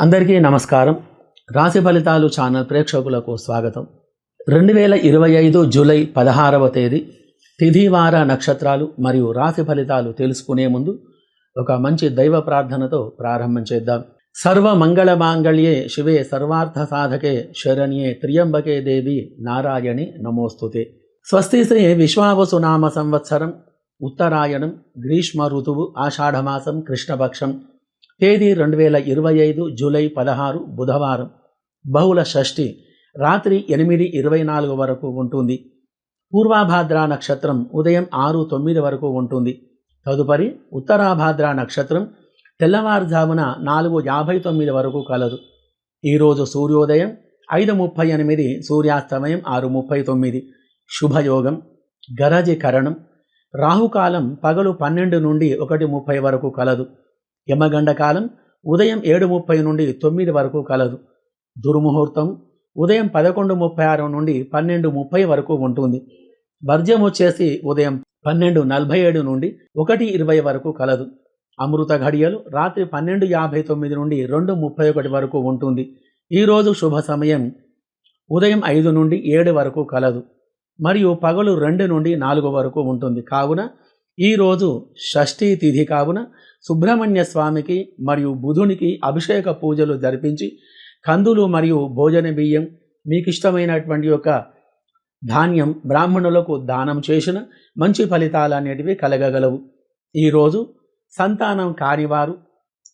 అందరికీ నమస్కారం. రాశి ఫలితాలు ఛానల్ ప్రేక్షకులకు స్వాగతం. రెండు వేల ఇరవై ఐదు జూలై పదహారవ తేదీ తిథివార నక్షత్రాలు మరియు రాశి ఫలితాలు తెలుసుకునే ముందు ఒక మంచి దైవ ప్రార్థనతో ప్రారంభం చేద్దాం. సర్వ మంగళ మాంగళ్యే శివే సర్వార్థ సాధకే శరణ్యే త్రియంబకే దేవి నారాయణి నమోస్తుతే. స్వస్తి శ్రీ విశ్వావసునామ సంవత్సరం ఉత్తరాయణం గ్రీష్మ ఋతువు ఆషాఢమాసం కృష్ణపక్షం. తేదీ రెండు వేల ఇరవై ఐదు జూలై పదహారు బుధవారం. బహుళ షష్ఠి రాత్రి ఎనిమిది ఇరవై నాలుగు వరకు ఉంటుంది. పూర్వాభాద్ర నక్షత్రం ఉదయం ఆరు తొమ్మిది వరకు ఉంటుంది. తదుపరి ఉత్తరాభాద్ర నక్షత్రం తెల్లవారుజామున నాలుగు యాభై తొమ్మిది వరకు కలదు. ఈరోజు సూర్యోదయం ఐదు ముప్పై ఎనిమిది సూర్యాస్తమయం ఆరు ముప్పై తొమ్మిది. శుభయోగం గరజీకరణం రాహుకాలం పగలు పన్నెండు నుండి ఒకటి ముప్పై వరకు కలదు. యమగండ కాలం ఉదయం ఏడు ముప్పై నుండి తొమ్మిది వరకు కలదు. దుర్ముహూర్తం ఉదయం పదకొండు ముప్పై ఆరు నుండి పన్నెండు ముప్పై వరకు ఉంటుంది. వర్జ్యం వచ్చేసి ఉదయం పన్నెండు నలభై ఏడు నుండి ఒకటి ఇరవై వరకు కలదు. అమృత ఘడియలు రాత్రి పన్నెండు యాభై తొమ్మిది నుండి రెండు ముప్పై ఒకటి వరకు ఉంటుంది. ఈరోజు శుభ సమయం ఉదయం ఐదు నుండి ఏడు వరకు కలదు. మరియు పగలు రెండు నుండి నాలుగు వరకు ఉంటుంది. కావున ఈరోజు షష్ఠీ తిథి కావున సుబ్రహ్మణ్య స్వామికి మరియు బుధునికి అభిషేక పూజలు జరిపించి కందులు మరియు భోజన బియ్యం మీకు ఇష్టమైనటువంటి యొక్క ధాన్యం బ్రాహ్మణులకు దానం చేసిన మంచి ఫలితాలు అనేటివి కలగగలవు ఈరోజు సంతానం కానివారు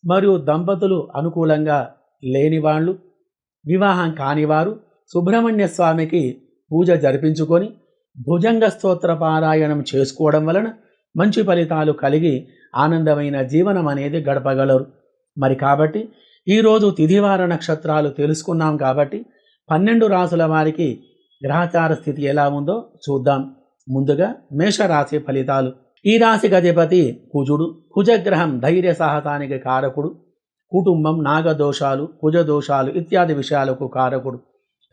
మరియు దంపతులు అనుకూలంగా లేని వాళ్ళు వివాహం కానివారు సుబ్రహ్మణ్య స్వామికి పూజ జరిపించుకొని భుజంగ స్తోత్ర పారాయణం చేసుకోవడం వలన మంచి ఫలితాలు కలిగి ఆనందమైన జీవనం అనేది గడపగలరు. మరి కాబట్టి ఈరోజు తిథివార నక్షత్రాలు తెలుసుకున్నాం కాబట్టి పన్నెండు రాసుల వారికి గ్రహచార స్థితి ఎలా ఉందో చూద్దాం. ముందుగా మేషరాశి ఫలితాలు. ఈ రాశి గజపతి కుజుడు కుజగ్రహం ధైర్య సాహసానికి కారకుడు కుటుంబం నాగదోషాలు కుజదోషాలు ఇత్యాది విషయాలకు కారకుడు.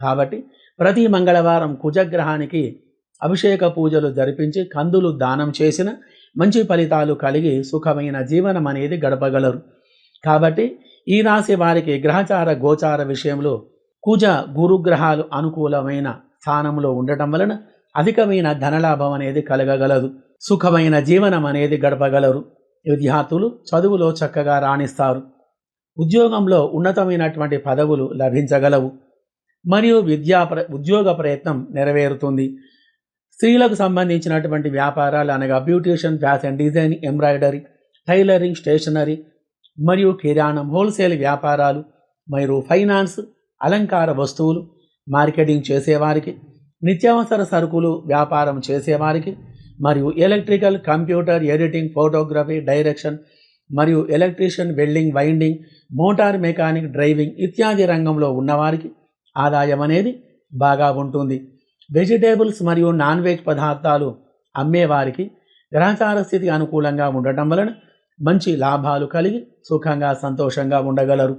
కాబట్టి ప్రతి మంగళవారం కుజగ్రహానికి అభిషేక పూజలు జరిపించి కందులు దానం చేసిన మంచి ఫలితాలు కలిగి సుఖమైన జీవనం అనేది గడపగలరు. కాబట్టి ఈ రాశి వారికి గ్రహచార గోచార విషయంలో కుజ గురుగ్రహాలు అనుకూలమైన స్థానంలో ఉండటం వలన అధికమైన ధనలాభం అనేది కలగగలదు. సుఖమైన జీవనం అనేది గడపగలరు. విద్యార్థులు చదువులో చక్కగా రాణిస్తారు. ఉద్యోగంలో ఉన్నతమైనటువంటి పదవులు లభించగలవు. మరియు విద్యా ప్ర ఉద్యోగ ప్రయత్నం నెరవేరుతుంది. స్త్రీలకు సంబంధించినటువంటి వ్యాపారాలు అనగా beautician fashion design embroidery tailoring stationery మరియు కిరాణం హోల్సేల్ వ్యాపారాలు మరియు ఫైనాన్స్ అలంకార వస్తువులు మార్కెటింగ్ చేసేవారికి నిత్యావసర సరుకులు వ్యాపారం చేసేవారికి మరియు electrical computer editing photography direction మరియు electrician welding winding motor mechanic driving ఇత్యాది రంగంలో ఉన్నవారికి ఆదాయం అనేది బాగా ఉంటుంది. వెజిటేబుల్స్ మరియు నాన్ వెజ్ పదార్థాలు అమ్మేవారికి గ్రహచార స్థితి అనుకూలంగా ఉండటం వలన మంచి లాభాలు కలిగి సుఖంగా సంతోషంగా ఉండగలరు.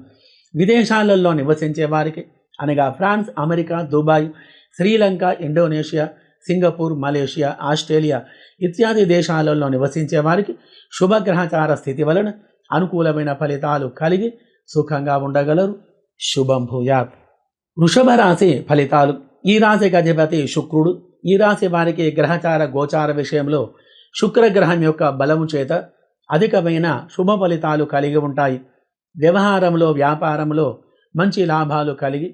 విదేశాలలో నివసించే వారికి అనగా France America Dubai Sri Lanka Indonesia Singapore Malaysia Australia ఇత్యాది దేశాలలో నివసించే వారికి శుభగ్రహచార స్థితి వలన అనుకూలమైన ఫలితాలు కలిగి సుఖంగా ఉండగలరు. శుభం భూయాత్. వృషభ రాశి ఫలితాలు. ఈ రాశి అధిపతి శుక్రుడు. ఈ రాశి వారికి గ్రహచార గోచార విషయంలో శుక్రగ్రహం యొక్క బలము చేత అధికమైన శుభ ఫలితాలు కలిగి ఉంటాయి. వ్యవహారంలో వ్యాపారంలో మంచి లాభాలు కలిగి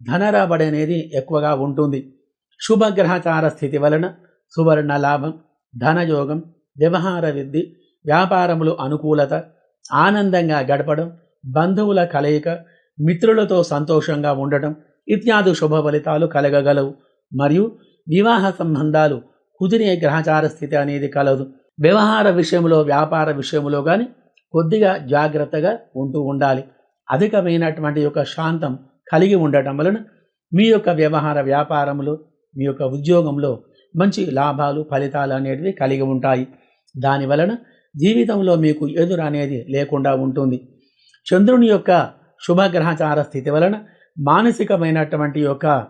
ధనరాబడి అనేది ఎక్కువగా ఉంటుంది. శుభగ్రహచార స్థితి వలన సువర్ణ లాభం ధనయోగం వ్యవహార విద్ధి వ్యాపారములు అనుకూలత ఆనందంగా గడపడం బంధువుల కలయిక మిత్రులతో సంతోషంగా ఉండటం ఇత్యాది శుభ ఫలితాలు కలగగలవు. మరియు వివాహ సంబంధాలు కుదిరే గ్రహచార స్థితి అనేది కలదు. వ్యవహార విషయంలో వ్యాపార విషయంలో కానీ కొద్దిగా జాగ్రత్తగా ఉంటూ ఉండాలి. అధికమైనటువంటి యొక్క శాంతం కలిగి ఉండటం వలన మీ యొక్క వ్యవహార వ్యాపారంలో మీ యొక్క ఉద్యోగంలో మంచి లాభాలు ఫలితాలు అనేటివి కలిగి ఉంటాయి. దాని వలన జీవితంలో మీకు ఎదురు అనేది లేకుండా ఉంటుంది. చంద్రుని యొక్క శుభగ్రహచార స్థితి వలన మానసికమైనటువంటి యొక్క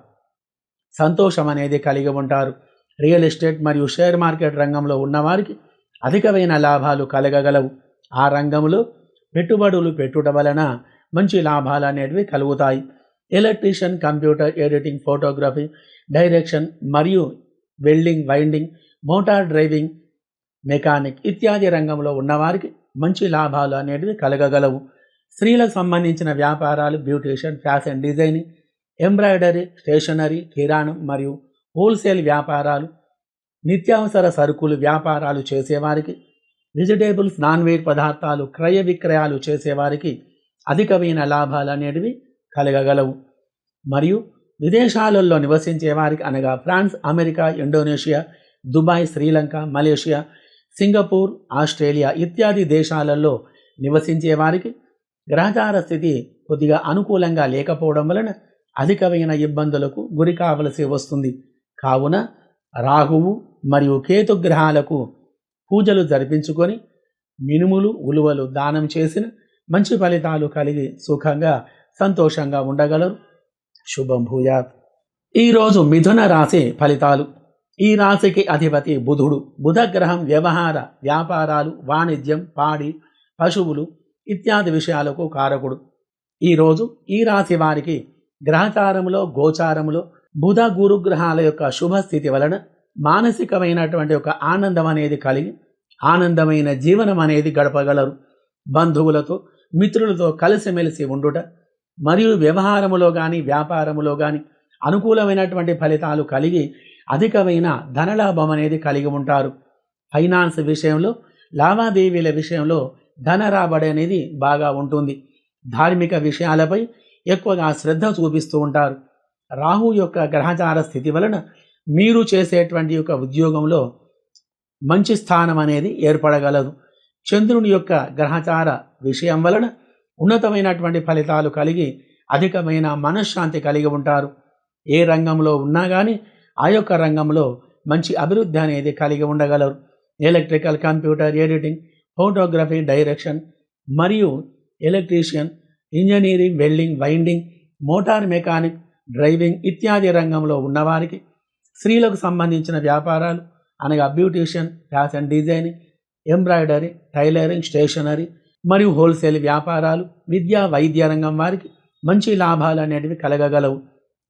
సంతోషం అనేది కలిగి ఉంటారు. రియల్ ఎస్టేట్ మరియు షేర్ మార్కెట్ రంగంలో ఉన్నవారికి అధికమైన లాభాలు కలగగలవు. ఆ రంగంలో పెట్టుబడులు పెట్టుట వలన మంచి లాభాలు అనేటివి కలుగుతాయి. Electrician computer editing photography direction మరియు welding winding motor driving mechanic ఇత్యాది రంగంలో ఉన్నవారికి మంచి లాభాలు అనేటివి కలగగలవు. స్త్రీలకు సంబంధించిన వ్యాపారాలు beautician fashion designing embroidery stationery కిరాణం మరియు హోల్సేల్ వ్యాపారాలు నిత్యావసర సరుకులు వ్యాపారాలు చేసేవారికి వెజిటేబుల్స్ నాన్ వెజ్ పదార్థాలు క్రయ విక్రయాలు చేసేవారికి అధికమైన లాభాలు అనేటివి కలగగలవు. మరియు విదేశాలలో నివసించే వారికి అనగా France America Indonesia Dubai Sri Lanka Malaysia Singapore Australia ఇత్యాది దేశాలలో నివసించే వారికి గ్రహచార స్థితి కొద్దిగా అనుకూలంగా లేకపోవడం వలన అధికమైన ఇబ్బందులకు గురి కావలసి వస్తుంది. కావున రాహువు మరియు కేతు గ్రహాలకు పూజలు జరిపించుకొని మినుములు ఉలువలు దానం చేసిన మంచి ఫలితాలు కలిగి సుఖంగా సంతోషంగా ఉండగలరు. శుభం భూయాత్. ఈరోజు మిథున రాశి ఫలితాలు. ఈ రాశికి అధిపతి బుధుడు. బుధ గ్రహం వ్యవహార వ్యాపారాలు వాణిజ్యం పాడి పశువులు ఇత్యాది విషయాలకు కారకుడు. ఈరోజు ఈ రాశి వారికి గ్రహచారములో గోచారములో బుధ గురు గ్రహాల యొక్క శుభస్థితి వలన మానసికమైనటువంటి ఒక ఆనందం అనేది కలిగి ఆనందమైన జీవనం అనేది గడపగలరు. బంధువులతో మిత్రులతో కలిసిమెలిసి ఉండుట మరియు వ్యవహారములో కానీ వ్యాపారములో కానీ అనుకూలమైనటువంటి ఫలితాలు కలిగి అధికమైన ధనలాభం అనేది కలిగి ఉంటారు. ఫైనాన్స్ విషయంలో లావాదేవీల విషయంలో ధన రాబడి అనేది బాగా ఉంటుంది. ధార్మిక విషయాలపై ఎక్కువగా శ్రద్ధ చూపిస్తూ ఉంటారు. రాహు యొక్క గ్రహచార స్థితి వలన మీరు చేసేటువంటి యొక్క ఉద్యోగంలో మంచి స్థానం అనేది ఏర్పడగలదు. చంద్రుని యొక్క గ్రహచార విషయం వలన ఉన్నతమైనటువంటి ఫలితాలు కలిగి అధికమైన మనశ్శాంతి కలిగి ఉంటారు. ఏ రంగంలో ఉన్నా కానీ ఆ యొక్క రంగంలో మంచి అభివృద్ధి అనేది కలిగి ఉండగలరు. Electrical computer editing photography direction మరియు electrician engineering welding winding motor mechanic driving ఇత్యాది రంగంలో ఉన్నవారికి స్త్రీలకు సంబంధించిన వ్యాపారాలు అనగా beautician fashion designing embroidery tailoring stationery మరియు హోల్సేల్ వ్యాపారాలు విద్యా వైద్య రంగం వారికి మంచి లాభాలు అనేటివి కలగగలవు.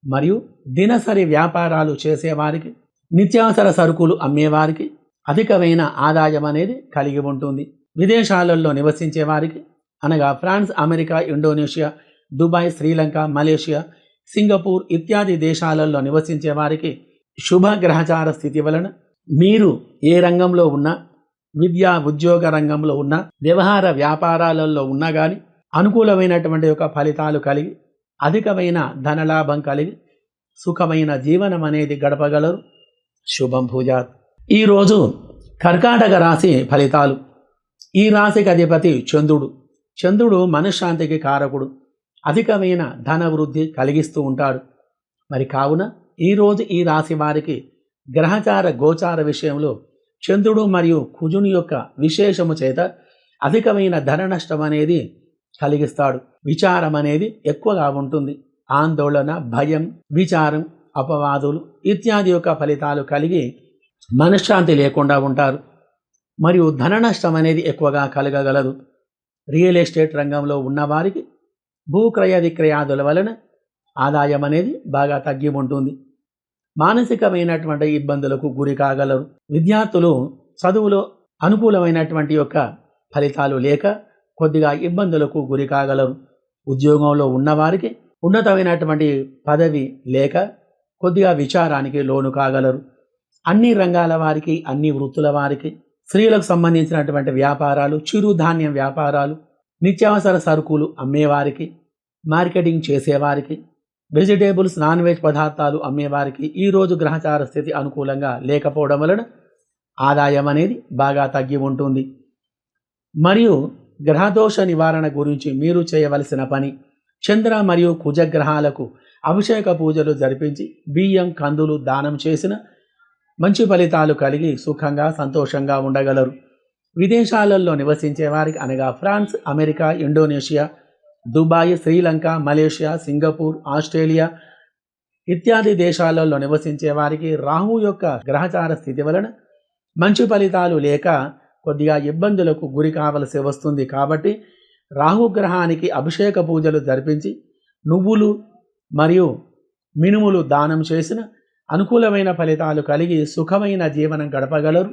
మరియు దినసరి వ్యాపారాలు చేసేవారికి నిత్యావసర సరుకులు అమ్మేవారికి అధికమైన ఆదాయం అనేది కలిగి ఉంటుంది. విదేశాలలో నివసించే వారికి అనగా France America Indonesia Dubai Sri Lanka Malaysia Singapore ఇత్యాది దేశాలలో నివసించే వారికి శుభ గ్రహచార స్థితి వలన మీరు ఏ రంగంలో ఉన్నా విద్యా ఉద్యోగ రంగంలో ఉన్న వ్యవహార వ్యాపారాలలో ఉన్నా కానీ అనుకూలమైనటువంటి యొక్క ఫలితాలు కలిగి అధికమైన ధనలాభం కలిగి సుఖమైన జీవనం అనేది గడపగలరు. శుభం భూజాత్. ఈరోజు కర్కాటక రాశి ఫలితాలు ఈ రాశికి అధిపతి చంద్రుడు. చంద్రుడు మనశ్శాంతికి కారకుడు. అధికమైన ధన వృద్ధి కలిగిస్తూ ఉంటాడు. మరి కావున ఈరోజు ఈ రాశి వారికి గ్రహచార గోచార విషయంలో చంద్రుడు మరియు కుజుని యొక్క విశేషము చేత అధికమైన ధన నష్టం అనేది కలిగిస్తాడు. విచారం అనేది ఎక్కువగా ఉంటుంది. ఆందోళన భయం విచారం అపవాదులు ఇత్యాది యొక్క ఫలితాలు కలిగి మనశ్శాంతి లేకుండా ఉంటారు. మరియు ధన నష్టం అనేది ఎక్కువగా కలగగలదు. రియల్ ఎస్టేట్ రంగంలో ఉన్నవారికి భూక్రయ విక్రయాదుల వలన ఆదాయం అనేది బాగా తగ్గి ఉంటుంది మానసికమైనటువంటి ఇబ్బందులకు గురి కాగలరు. విద్యార్థులు చదువులో అనుకూలమైనటువంటి యొక్క ఫలితాలు లేక కొద్దిగా ఇబ్బందులకు గురి కాగలరు. ఉద్యోగంలో ఉన్నవారికి ఉన్నతమైనటువంటి పదవి లేక కొద్దిగా విచారానికి లోను కాగలరు. అన్ని రంగాల వారికి అన్ని వృత్తుల వారికి స్త్రీలకు సంబంధించినటువంటి వ్యాపారాలు చిరుధాన్యం వ్యాపారాలు నిత్యావసర సరుకులు అమ్మేవారికి మార్కెటింగ్ చేసేవారికి వెజిటేబుల్స్ నాన్ వెజ్ పదార్థాలు అమ్మేవారికి ఈరోజు గ్రహచార స్థితి అనుకూలంగా లేకపోవడం వలన ఆదాయం అనేది బాగా తగ్గి ఉంటుంది. మరియు గ్రహదోష నివారణ గురించి మీరు చేయవలసిన పని చంద్ర మరియు కుజగ్రహాలకు అభిషేక పూజలు జరిపించి బియ్యం కందులు దానం చేసిన మంచి ఫలితాలు కలిగి సుఖంగా సంతోషంగా ఉండగలరు. విదేశాలలో నివసించే వారికి అనగా France America Indonesia Dubai Sri Lanka Malaysia Singapore Australia ఇత్యాది దేశాలలో నివసించే వారికి రాహు యొక్క గ్రహచార స్థితి వలన మంచి ఫలితాలు లేక కొద్దిగా ఇబ్బందులకు గురి కావలసి వస్తుంది కాబట్టి రాహుగ్రహానికి అభిషేక పూజలు జరిపించి నువ్వులు మరియు మినుములు దానం చేసిన అనుకూలమైన ఫలితాలు కలిగి సుఖమైన జీవనం గడపగలరు.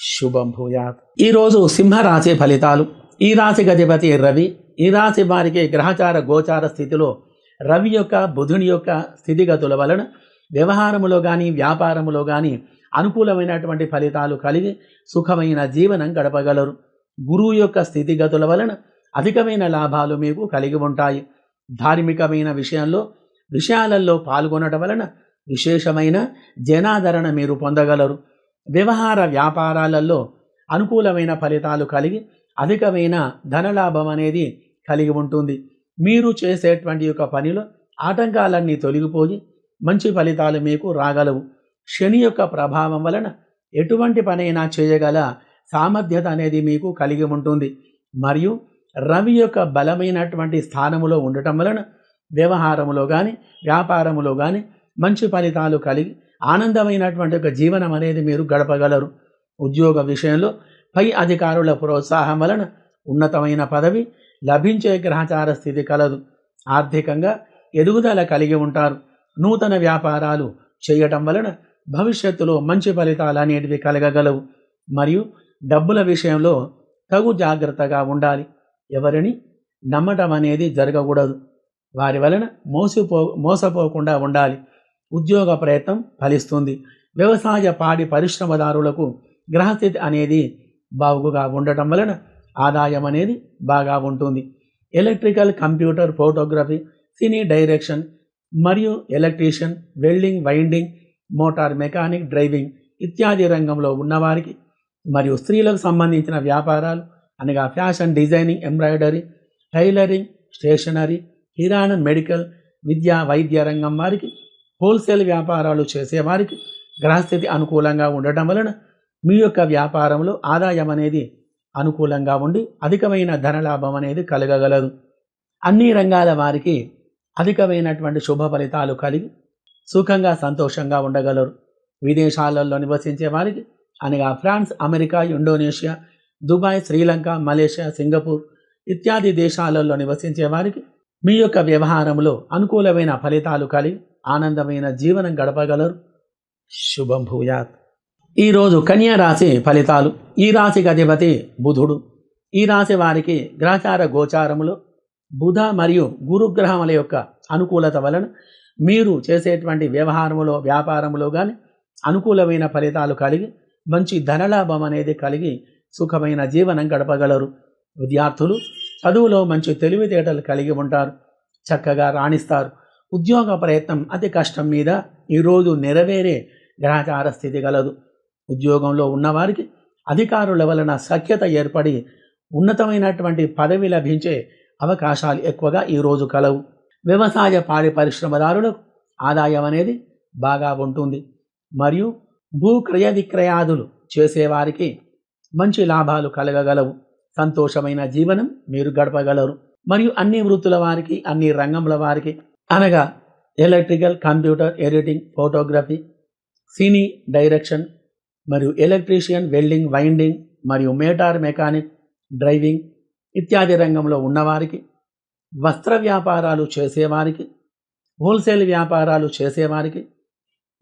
శుభం భూయాత్. ఈరోజు సింహరాశి ఫలితాలు. ఈ రాశి గజపతి రవి ఈ రాశి వారికి గ్రహచార గోచార స్థితిలో రవి యొక్క బుధుని యొక్క స్థితిగతుల వలన వ్యవహారములో కానీ వ్యాపారములో కానీ అనుకూలమైనటువంటి ఫలితాలు కలిగి సుఖమైన జీవనం గడపగలరు. గురువు యొక్క స్థితిగతుల వలన అధికమైన లాభాలు మీకు కలిగి ఉంటాయి. ధార్మికమైన విషయంలో విషయాలలో పాల్గొనడం వలన విశేషమైన జనాదరణ మీరు పొందగలరు. వ్యవహార వ్యాపారాలలో అనుకూలమైన ఫలితాలు కలిగి అధికమైన ధనలాభం అనేది కలిగి ఉంటుంది. మీరు చేసేటువంటి యొక్క పనిలో ఆటంకాలన్నీ తొలగిపోయి మంచి ఫలితాలు మీకు రాగలవు. శని యొక్క ప్రభావం వలన ఎటువంటి పనైనా చేయగల సామర్థ్యత అనేది మీకు కలిగి ఉంటుంది. మరియు రవి యొక్క బలమైనటువంటి స్థానములో ఉండటం వలన వ్యవహారములో కానీ వ్యాపారములో కానీ మంచి ఫలితాలు కలిగి ఆనందమైనటువంటి ఒక జీవనం అనేది మీరు గడపగలరు. ఉద్యోగ విషయంలో పై అధికారుల ప్రోత్సాహం వలన ఉన్నతమైన పదవి లభించే గ్రహచార స్థితి కలదు. ఆర్థికంగా ఎదుగుదల కలిగి ఉంటారు. నూతన వ్యాపారాలు చేయటం వలన భవిష్యత్తులో మంచి ఫలితాలు అనేటివి కలగగలవు. మరియు డబ్బుల విషయంలో తగు జాగ్రత్తగా ఉండాలి. ఎవరిని నమ్మటం అనేది జరగకూడదు. వారి వలన మోసపో మోసపోకుండా ఉండాలి. ఉద్యోగ ప్రయత్నం ఫలిస్తుంది. వ్యవసాయ పాడి పరిశ్రమదారులకు గ్రహస్థితి అనేది బాగుగా ఉండటం వలన ఆదాయం అనేది బాగా ఉంటుంది. Electrical computer photography cine direction మరియు electrician welding winding motor mechanic driving ఇత్యాది రంగంలో ఉన్నవారికి మరియు స్త్రీలకు సంబంధించిన వ్యాపారాలు అనగా fashion designing embroidery tailoring stationery కిరాణా మెడికల్ విద్యా వైద్య రంగం వారికి హోల్సేల్ వ్యాపారాలు చేసేవారికి గ్రహస్థితి అనుకూలంగా ఉండటం వలన మీ యొక్క వ్యాపారంలో ఆదాయం అనేది అనుకూలంగా ఉండి అధికమైన ధనలాభం అనేది కలగగలదు. అన్ని రంగాల వారికి అధికమైనటువంటి శుభ ఫలితాలు కలిగి సుఖంగా సంతోషంగా ఉండగలరు. విదేశాలలో నివసించే వారికి అనగా France America Indonesia Dubai Sri Lanka Malaysia Singapore ఇత్యాది దేశాలలో నివసించే వారికి మీ యొక్క వ్యవహారంలో అనుకూలమైన ఫలితాలు కలిగి ఆనందమైన జీవనం గడపగలరు. శుభం భూయాత్. ఈరోజు కన్యా రాశి ఫలితాలు. ఈ రాశికి అధిపతి బుధుడు. ఈ రాశి వారికి గ్రహచార గోచారములో బుధ మరియు గురుగ్రహముల యొక్క అనుకూలత వలన మీరు చేసేటువంటి వ్యవహారములో వ్యాపారములో కానీ అనుకూలమైన ఫలితాలు కలిగి మంచి ధనలాభం అనేది కలిగి సుఖమైన జీవనం గడపగలరు. విద్యార్థులు చదువులో మంచి తెలివితేటలు కలిగి ఉంటారు. చక్కగా రాణిస్తారు. ఉద్యోగ ప్రయత్నం అతి కష్టం మీద ఈరోజు నెరవేరే గ్రహచార స్థితి కలదు ఉద్యోగంలో ఉన్నవారికి అధికారుల వలన సఖ్యత ఏర్పడి ఉన్నతమైనటువంటి పదవి లభించే అవకాశాలు ఎక్కువగా ఈరోజు కలవు. వ్యవసాయ పాడి పరిశ్రమదారులకు ఆదాయం అనేది బాగా ఉంటుంది. మరియు భూ క్రయ విక్రయాదులు చేసేవారికి మంచి లాభాలు కలగగలవు. సంతోషమైన జీవనం మీరు గడపగలరు. మరియు అన్ని వృత్తుల వారికి అన్ని రంగముల వారికి అనగా electrical computer editing photography cine direction మరియు ఎలక్ట్రీషియన్ వెల్డింగ్ వైండింగ్ మరియు మేటార్ మెకానిక్ డ్రైవింగ్ ఇత్యాది రంగంలో ఉన్నవారికి వస్త్ర వ్యాపారాలు చేసేవారికి హోల్సేల్ వ్యాపారాలు చేసేవారికి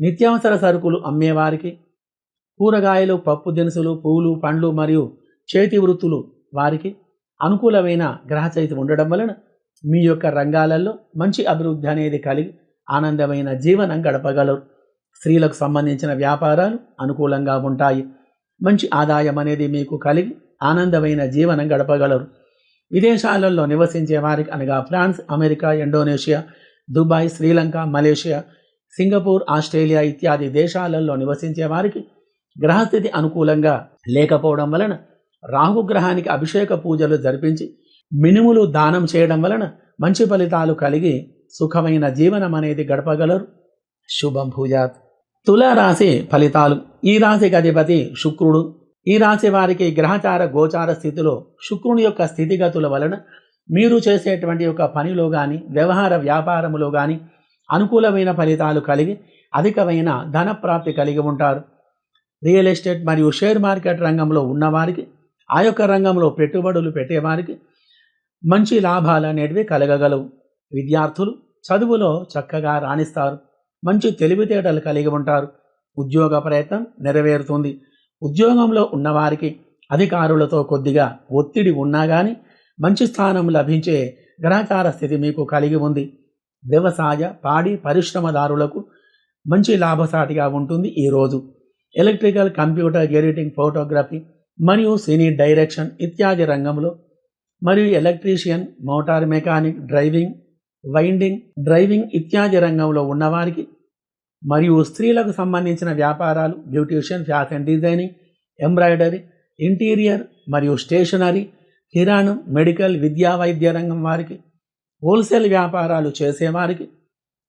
నిత్యావసర సరుకులు అమ్మేవారికి కూరగాయలు పప్పు దినుసులు పూలు పండ్లు మరియు చేతి వృత్తులు వారికి అనుకూలమైన గ్రహచైతి ఉండడం వలన మీ యొక్క రంగాలలో మంచి అభివృద్ధి అనేది కలిగి ఆనందమైన జీవనం గడపగలరు. స్త్రీలకు సంబంధించిన వ్యాపారాలు అనుకూలంగా ఉంటాయి. మంచి ఆదాయం అనేది మీకు కలిగి ఆనందమైన జీవనం గడపగలరు. విదేశాలలో నివసించే వారికి అనగా France America Indonesia Dubai Sri Lanka Malaysia Singapore Australia ఇత్యాది దేశాలలో నివసించే వారికి గ్రహస్థితి అనుకూలంగా లేకపోవడం వలన రాహుగ్రహానికి అభిషేక పూజలు జరిపించి మినుములు దానం చేయడం వలన మంచి ఫలితాలు కలిగి సుఖమైన జీవనం అనేది గడపగలరు. శుభం భూజాత్. తులారాశి ఫలితాలు. ఈ రాశికి అధిపతి శుక్రుడు. ఈ రాశి వారికి గ్రహచార గోచార స్థితిలో శుక్రుని యొక్క స్థితిగతుల వలన మీరు చేసేటువంటి యొక్క పనిలో కానీ వ్యవహార వ్యాపారములో కానీ అనుకూలమైన ఫలితాలు కలిగి అధికమైన ధన ప్రాప్తి కలిగి ఉంటారు. రియల్ ఎస్టేట్ మరియు షేర్ మార్కెట్ రంగంలో ఉన్నవారికి ఆ యొక్క రంగంలో పెట్టుబడులు పెట్టేవారికి మంచి లాభాలు అనేటివి కలగగలవు. విద్యార్థులు చదువులో చక్కగా రాణిస్తారు. మంచి తెలివితేటలు కలిగి ఉంటారు. ఉద్యోగ ప్రయత్నం నెరవేరుతుంది. ఉద్యోగంలో ఉన్నవారికి అధికారులతో కొద్దిగా ఒత్తిడి ఉన్నా కానీ మంచి స్థానం లభించే గ్రహచార స్థితి మీకు కలిగి ఉంది. వ్యవసాయ పాడి పరిశ్రమదారులకు మంచి లాభసాటిగా ఉంటుంది ఈరోజు ఎలక్ట్రికల్ కంప్యూటర్ ఎడిటింగ్ ఫోటోగ్రఫీ మరియు సినీ డైరెక్షన్ ఇత్యాది రంగంలో మరియు electrician motor mechanic driving winding driving ఇత్యాది రంగంలో ఉన్నవారికి మరియు స్త్రీలకు సంబంధించిన వ్యాపారాలు beautician fashion designing embroidery interior మరియు స్టేషనరీ కిరాణం మెడికల్ విద్యా వైద్య రంగం వారికి హోల్సేల్ వ్యాపారాలు చేసేవారికి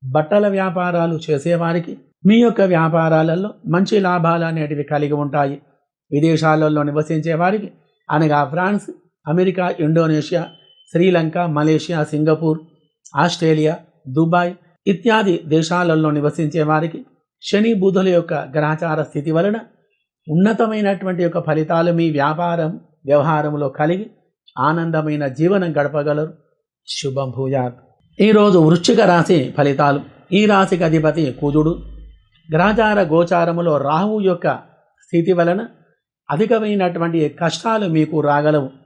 బట్టల వ్యాపారాలు చేసేవారికి మీ యొక్క వ్యాపారాలలో మంచి లాభాలు అనేటివి కలిగి ఉంటాయి. విదేశాలలో నివసించే వారికి అనగా France America Indonesia Sri Lanka Malaysia Singapore Australia Dubai ఇత్యాది దేశాలలో నివసించే వారికి శని బుధుల యొక్క గ్రహచార స్థితి వలన ఉన్నతమైనటువంటి యొక్క ఫలితాలు మీ వ్యాపారం వ్యవహారంలో కలిగి ఆనందమైన జీవనం గడపగలరు. శుభం భూయాత్. ఈరోజు వృశ్చిక రాశి ఫలితాలు. ఈ రాశికి అధిపతి కుజుడు. గ్రహచార గోచారములో రాహువు యొక్క స్థితి వలన అధికమైనటువంటి కష్టాలు మీకు రాగలవు.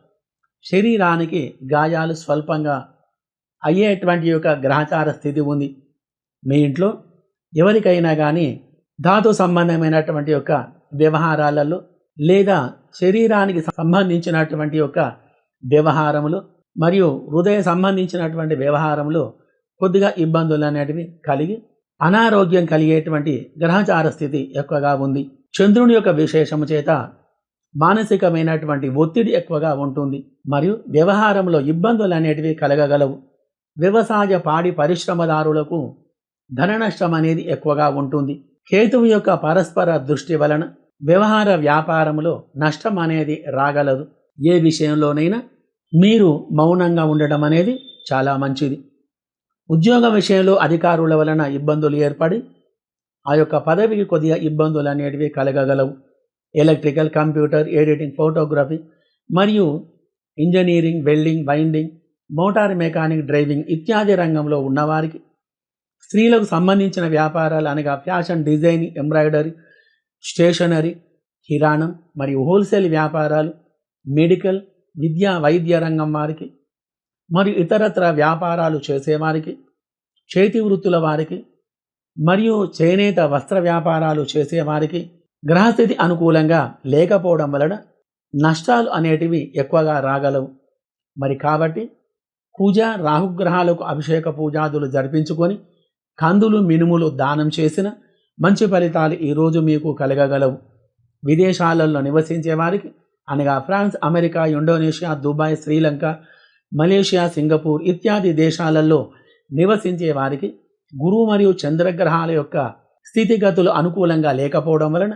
శరీరానికి గాయాలు స్వల్పంగా అయ్యేటువంటి యొక్క గ్రహచార స్థితి ఉంది. మీ ఇంట్లో ఎవరికైనా కానీ ధాతు సంబంధమైనటువంటి యొక్క వ్యవహారాలలో లేదా శరీరానికి సంబంధించినటువంటి యొక్క వ్యవహారములు మరియు హృదయ సంబంధించినటువంటి వ్యవహారంలో కొద్దిగా ఇబ్బందులు అనేటివి కలిగి అనారోగ్యం కలిగేటువంటి గ్రహచార స్థితి ఎక్కువగా ఉంది. చంద్రుని యొక్క విశేషము చేత మానసికమైనటువంటి ఒత్తిడి ఎక్కువగా ఉంటుంది. మరియు వ్యవహారంలో ఇబ్బందులు అనేటివి కలగగలవు. వ్యవసాయ పాడి పరిశ్రమదారులకు ధన నష్టం అనేది ఎక్కువగా ఉంటుంది. కేతువు యొక్క పరస్పర దృష్టి వలన వ్యవహార వ్యాపారంలో నష్టం అనేది రాగలదు. ఏ విషయంలోనైనా మీరు మౌనంగా ఉండడం అనేది చాలా మంచిది. ఉద్యోగ విషయంలో అధికారుల వలన ఇబ్బందులు ఏర్పడి ఆ యొక్క పదవికి కొద్దిగా ఇబ్బందులు అనేటివి కలగగలవు. ఎలక్ట్రికల్ కంప్యూటర్ ఎడిటింగ్ ఫోటోగ్రఫీ మరియు engineering welding winding motor mechanic driving ఇత్యాది రంగంలో ఉన్నవారికి స్త్రీలకు సంబంధించిన వ్యాపారాలు అనగా ఫ్యాషన్ డిజైనింగ్ ఎంబ్రాయిడరీ స్టేషనరీ కిరాణం మరియు హోల్సేల్ వ్యాపారాలు మెడికల్ విద్యా వైద్య రంగం వారికి మరియు ఇతరత్ర వ్యాపారాలు చేసేవారికి చేతి వృత్తుల వారికి మరియు చేనేత వస్త్ర వ్యాపారాలు చేసేవారికి గ్రహస్థితి అనుకూలంగా లేకపోవడం వలన నష్టాలు అనేటివి ఎక్కువగా రాగలవు. మరి కాబట్టి పూజ రాహుగ్రహాలకు అభిషేక పూజాదులు జరిపించుకొని కందులు మినుములు దానం చేసిన మంచి ఫలితాలు ఈరోజు మీకు కలగగలవు. విదేశాలలో నివసించే వారికి అనగా France America Indonesia Dubai Sri Lanka Malaysia Singapore ఇత్యాది దేశాలలో నివసించే వారికి గురువు మరియు చంద్రగ్రహాల యొక్క స్థితిగతులు అనుకూలంగా లేకపోవడం వలన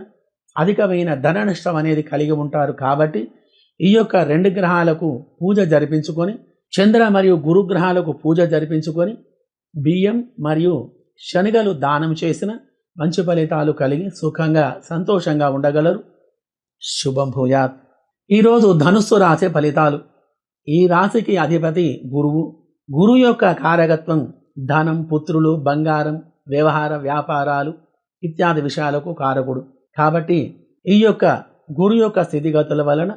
అధికమైన ధన నష్టం అనేది కలిగి ఉంటారు కాబట్టి ఈ యొక్క రెండు గ్రహాలకు పూజ జరిపించుకొని చంద్ర మరియు గురు గ్రహాలకు పూజ జరిపించుకొని బియ్యం మరియు శనగలు దానం చేసిన మంచి ఫలితాలు కలిగి సుఖంగా సంతోషంగా ఉండగలరు. శుభం భూయాత్. ఈరోజు ధనుస్సు రాసే ఫలితాలు. ఈ రాశికి అధిపతి గురువు. గురువు యొక్క కారకత్వం ధనం పుత్రులు బంగారం వ్యవహార వ్యాపారాలు ఇత్యాది విషయాలకు కారకుడు. కాబట్టి ఈ యొక్క గురు యొక్క స్థితిగతుల వలన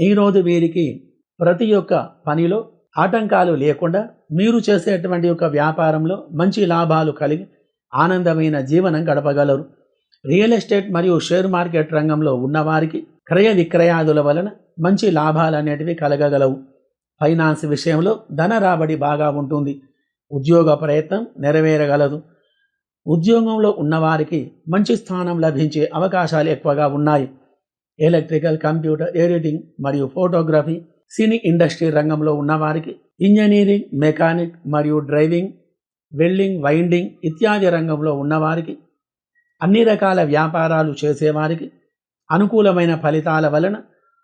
ఈరోజు వీరికి ప్రతి ఒక్క పనిలో ఆటంకాలు లేకుండా మీరు చేసేటువంటి యొక్క వ్యాపారంలో మంచి లాభాలు కలిగి ఆనందమైన జీవనం గడపగలరు. రియల్ ఎస్టేట్ మరియు షేర్ మార్కెట్ రంగంలో ఉన్నవారికి క్రయ విక్రయాదుల వలన మంచి లాభాలు అనేటివి కలగగలవు. ఫైనాన్స్ విషయంలో ధన రాబడి బాగా ఉంటుంది. ఉద్యోగ ప్రయత్నం నెరవేరగలదు. ఉద్యోగంలో ఉన్నవారికి మంచి స్థానం లభించే అవకాశాలు ఎక్కువగా ఉన్నాయి. ఎలక్ట్రికల్ కంప్యూటర్ ఎడిటింగ్ మరియు ఫోటోగ్రఫీ సినీ ఇండస్ట్రీ రంగంలో ఉన్నవారికి ఇంజనీరింగ్ మెకానిక్ మరియు డ్రైవింగ్ వెల్డింగ్ వైండింగ్ ఇత్యాది రంగంలో ఉన్నవారికి అన్ని రకాల వ్యాపారాలు చేసేవారికి అనుకూలమైన ఫలితాల వలన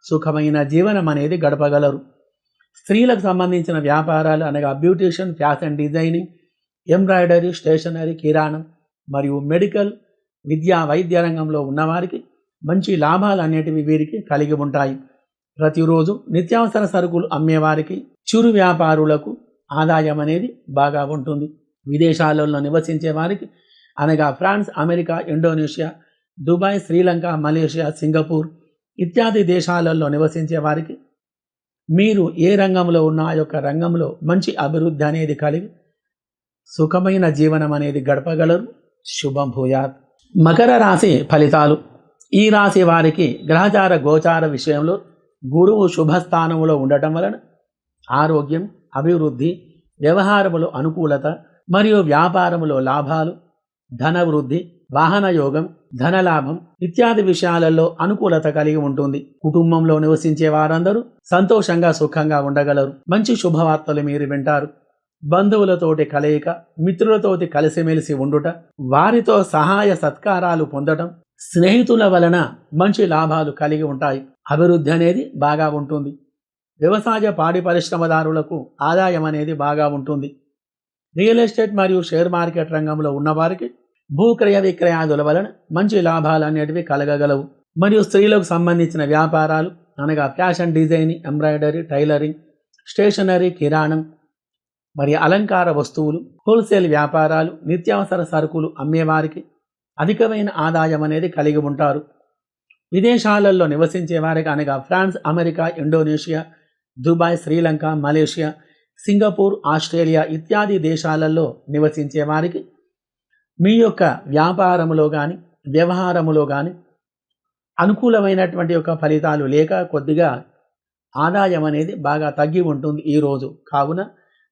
సుఖమైన జీవనం అనేది గడపగలరు. స్త్రీలకు సంబంధించిన వ్యాపారాలు అనగా beautician fashion designing embroidery stationery కిరాణం మరియు మెడికల్ విద్యా వైద్య రంగంలో ఉన్నవారికి మంచి లాభాలు అనేటివి వీరికి కలిగి ఉంటాయి. ప్రతిరోజు నిత్యావసర సరుకులు అమ్మేవారికి చిరు వ్యాపారులకు ఆదాయం అనేది బాగా ఉంటుంది. విదేశాలలో నివసించే వారికి అనగా France America Indonesia Dubai Sri Lanka Malaysia Singapore ఇత్యాది దేశాలలో నివసించే వారికి మీరు ఏ రంగంలో ఉన్న ఆ యొక్క రంగంలో మంచి అభివృద్ధి అనేది కలిగి సుఖమైన జీవనం అనేది గడపగలరు. శుభం భూయాత్. మకర రాశి ఫలితాలు. ఈ రాశి వారికి గ్రహచార గోచార విషయంలో గురువు శుభస్థానంలో ఉండటం వలన ఆరోగ్యం అభివృద్ధి వ్యవహారములో అనుకూలత మరియు వ్యాపారములో లాభాలు ధన వృద్ధి వాహన యోగం ధనలాభం ఇత్యాది విషయాలలో అనుకూలత కలిగి ఉంటుంది. కుటుంబంలో నివసించే వారందరూ సంతోషంగా సుఖంగా ఉండగలరు. మంచి శుభవార్తలు మీరు వింటారు. బంధువులతోటి కలయిక మిత్రులతోటి కలిసిమెలిసి ఉండుట వారితో సహాయ సత్కారాలు పొందటం స్నేహితుల వలన మంచి లాభాలు కలిగి ఉంటాయి. అభివృద్ధి అనేది బాగా ఉంటుంది. వ్యవసాయ పాడి పరిశ్రమదారులకు ఆదాయం అనేది బాగా ఉంటుంది. రియల్ ఎస్టేట్ మరియు షేర్ మార్కెట్ రంగంలో ఉన్నవారికి భూక్రయ విక్రయాదుల వలన మంచి లాభాలు అనేటివి కలగగలవు. మరియు స్త్రీలకు సంబంధించిన వ్యాపారాలు అనగా fashion designing embroidery tailoring stationery కిరాణం మరి అలంకార వస్తువులు హోల్సేల్ వ్యాపారాలు నిత్యావసర సరుకులు అమ్మేవారికి అధికమైన ఆదాయం అనేది కలిగి ఉంటారు. విదేశాలలో నివసించే వారికి అనగా France America Indonesia Dubai Sri Lanka Malaysia Singapore Australia ఇత్యాది దేశాలలో నివసించే వారికి మీ యొక్క వ్యాపారములో కానీ వ్యవహారములో కానీ అనుకూలమైనటువంటి యొక్క ఫలితాలు లేక కొద్దిగా ఆదాయం అనేది బాగా తగ్గి ఉంటుంది ఈరోజు కావున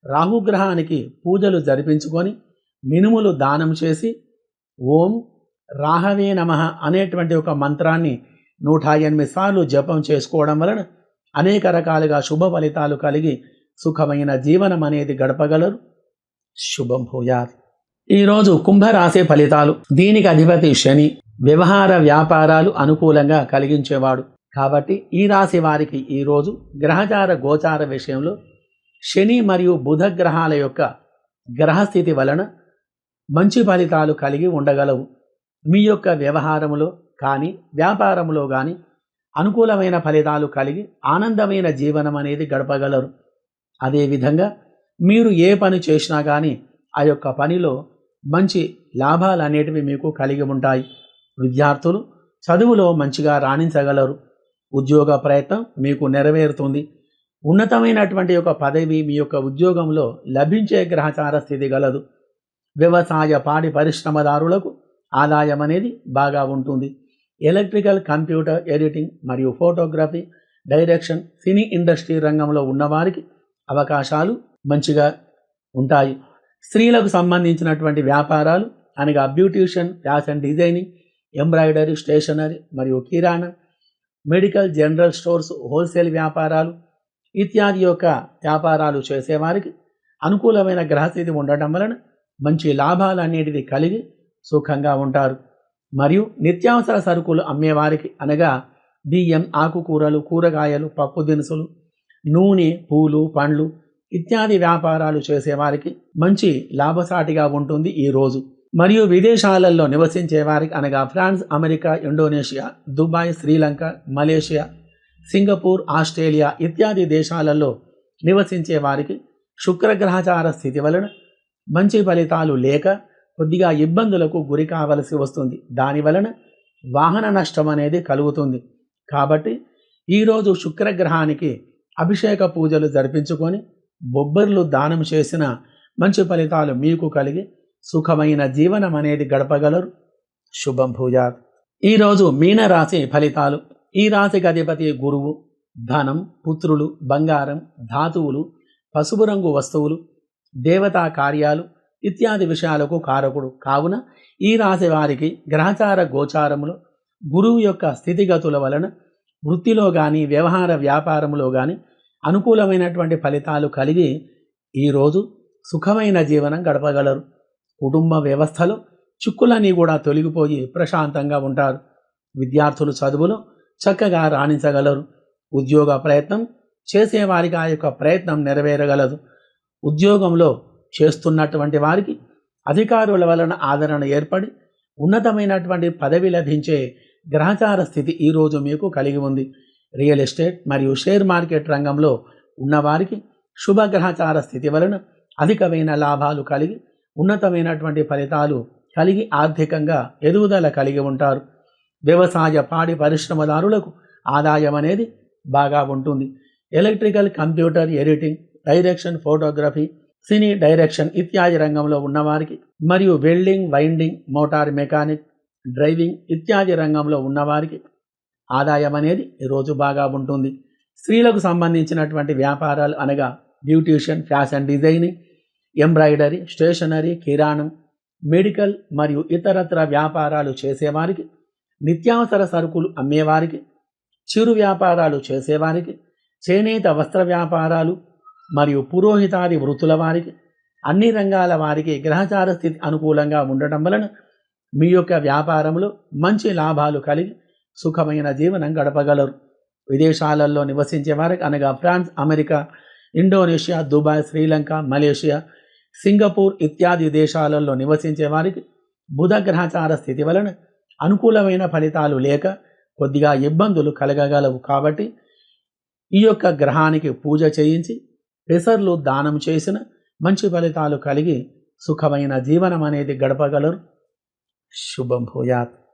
రాహుగ్రహానికి పూజలు జరిపించుకొని మినుములు దానం చేసి ఓం రాహవే నమ అనేటువంటి ఒక మంత్రాన్ని నూట ఎనిమిది సార్లు జపం చేసుకోవడం వలన అనేక రకాలుగా శుభ ఫలితాలు కలిగి సుఖమైన జీవనం అనేది గడపగలరు. శుభం భూయాత్. ఈరోజు కుంభరాశి ఫలితాలు. దీనికి అధిపతి శని. వ్యవహార వ్యాపారాలు అనుకూలంగా కలిగించేవాడు. కాబట్టి ఈ రాశి వారికి ఈరోజు గ్రహచార గోచార విషయంలో శని మరియు బుధ గ్రహాల యొక్క గ్రహస్థితి వలన మంచి ఫలితాలు కలిగి ఉండగలవు. మీ యొక్క వ్యవహారములో కానీ వ్యాపారములో కానీ అనుకూలమైన ఫలితాలు కలిగి ఆనందమైన జీవనం అనేది గడపగలరు. అదేవిధంగా మీరు ఏ పని చేసినా కానీ ఆ యొక్క పనిలో మంచి లాభాలు అనేటివి మీకు కలిగి ఉంటాయి. విద్యార్థులు చదువులో మంచిగా రాణించగలరు. ఉద్యోగ ప్రయత్నం మీకు నెరవేరుతుంది. ఉన్నతమైనటువంటి యొక్క పదవి మీ యొక్క ఉద్యోగంలో లభించే గ్రహచార స్థితి గలదు. వ్యవసాయ పాడి పరిశ్రమదారులకు ఆదాయం అనేది బాగా ఉంటుంది. ఎలక్ట్రికల్ కంప్యూటర్ ఎడిటింగ్ మరియు ఫోటోగ్రఫీ డైరెక్షన్ సినీ ఇండస్ట్రీ రంగంలో ఉన్నవారికి అవకాశాలు మంచిగా ఉంటాయి. స్త్రీలకు సంబంధించినటువంటి వ్యాపారాలు అనగా beautician fashion designing embroidery stationery మరియు కిరాణా మెడికల్ జనరల్ స్టోర్స్ హోల్సేల్ వ్యాపారాలు ఇత్యాది యొక్క వ్యాపారాలు చేసేవారికి అనుకూలమైన గ్రహస్థితి ఉండటం వలన మంచి లాభాలు అనేటివి కలిగి సుఖంగా ఉంటారు. మరియు నిత్యావసర సరుకులు అమ్మేవారికి అనగా బియ్యం ఆకుకూరలు కూరగాయలు పప్పు దినుసులు నూనె పూలు పండ్లు ఇత్యాది వ్యాపారాలు చేసేవారికి మంచి లాభసాటిగా ఉంటుంది ఈ రోజు. మరియు విదేశాలలో నివసించే వారికి అనగా France America Indonesia Dubai Sri Lanka Malaysia Singapore Australia ఇత్యాది దేశాలలో నివసించే వారికి శుక్రగ్రహచార స్థితి వలన మంచి ఫలితాలు లేక కొద్దిగా ఇబ్బందులకు గురి కావలసి వస్తుంది. దాని వలన వాహన నష్టం అనేది కలుగుతుంది. కాబట్టి ఈరోజు శుక్రగ్రహానికి అభిషేక పూజలు జరిపించుకొని బొబ్బర్లు దానం చేసిన మంచి ఫలితాలు మీకు కలిగి సుఖమైన జీవనం అనేది గడపగలరు. శుభం పూజ ఈరోజు మీనరాశి ఫలితాలు. ఈ రాశికి అధిపతి గురువు ధనం పుత్రులు బంగారం ధాతువులు పసుపు రంగు వస్తువులు దేవతా కార్యాలు ఇత్యాది విషయాలకు కారకుడు. కావున ఈ రాశి వారికి గ్రహచార గోచారములు గురువు యొక్క స్థితిగతుల వలన వృత్తిలో కానీ వ్యవహార వ్యాపారంలో కానీ అనుకూలమైనటువంటి ఫలితాలు కలిగి ఈరోజు సుఖమైన జీవనం గడపగలరు. కుటుంబ వ్యవస్థలో చిక్కులన్నీ కూడా తొలగిపోయి ప్రశాంతంగా ఉంటారు. విద్యార్థులు చదువులో చక్కగా రాణించగలరు. ఉద్యోగ ప్రయత్నం చేసేవారికి ఆ యొక్క ప్రయత్నం నెరవేరగలదు. ఉద్యోగంలో చేస్తున్నటువంటి వారికి అధికారుల వలన ఆదరణ ఏర్పడి ఉన్నతమైనటువంటి పదవి లభించే గ్రహచార స్థితి ఈరోజు మీకు కలిగి ఉంది. రియల్ ఎస్టేట్ మరియు షేర్ మార్కెట్ రంగంలో ఉన్నవారికి శుభగ్రహచార స్థితి వలన అధికమైన లాభాలు కలిగి ఉన్నతమైనటువంటి ఫలితాలు కలిగి ఆర్థికంగా ఎదుగుదల కలిగి ఉంటారు. వ్యవసాయ పాడి పరిశ్రమదారులకు ఆదాయం అనేది బాగా ఉంటుంది. Electrical computer editing direction photography cine direction ఇత్యాది రంగంలో ఉన్నవారికి మరియు welding winding motor mechanic driving ఇత్యాది రంగంలో ఉన్నవారికి ఆదాయం అనేది ఈరోజు బాగా ఉంటుంది. స్త్రీలకు సంబంధించినటువంటి వ్యాపారాలు అనగా beautician fashion designing embroidery stationery కిరాణం మెడికల్ మరియు ఇతరత్ర వ్యాపారాలు చేసేవారికి నిత్యావసర సరుకులు అమ్మేవారికి చిరు వ్యాపారాలు చేసేవారికి చేనేత వస్త్ర వ్యాపారాలు మరియు పురోహితాది వృత్తుల వారికి అన్ని రంగాల వారికి గ్రహచార స్థితి అనుకూలంగా ఉండటం వలన మీ యొక్క వ్యాపారంలో మంచి లాభాలు కలిగి సుఖమైన జీవనం గడపగలరు. విదేశాలలో నివసించే వారికి అనగా France America Indonesia Dubai Sri Lanka Malaysia Singapore ఇత్యాది దేశాలలో నివసించే వారికి బుధ గ్రహచార స్థితి వలన అనుకూలమైన ఫలితాలు లేక కొద్దిగా ఇబ్బందులు కలగగలవు కాబట్టి ఈ యొక్క గ్రహానికి పూజ చేయించి పెసర్లు దానం చేసిన మంచి ఫలితాలు కలిగి సుఖమైన జీవనం అనేది గడపగలరు. శుభం భూయాత్.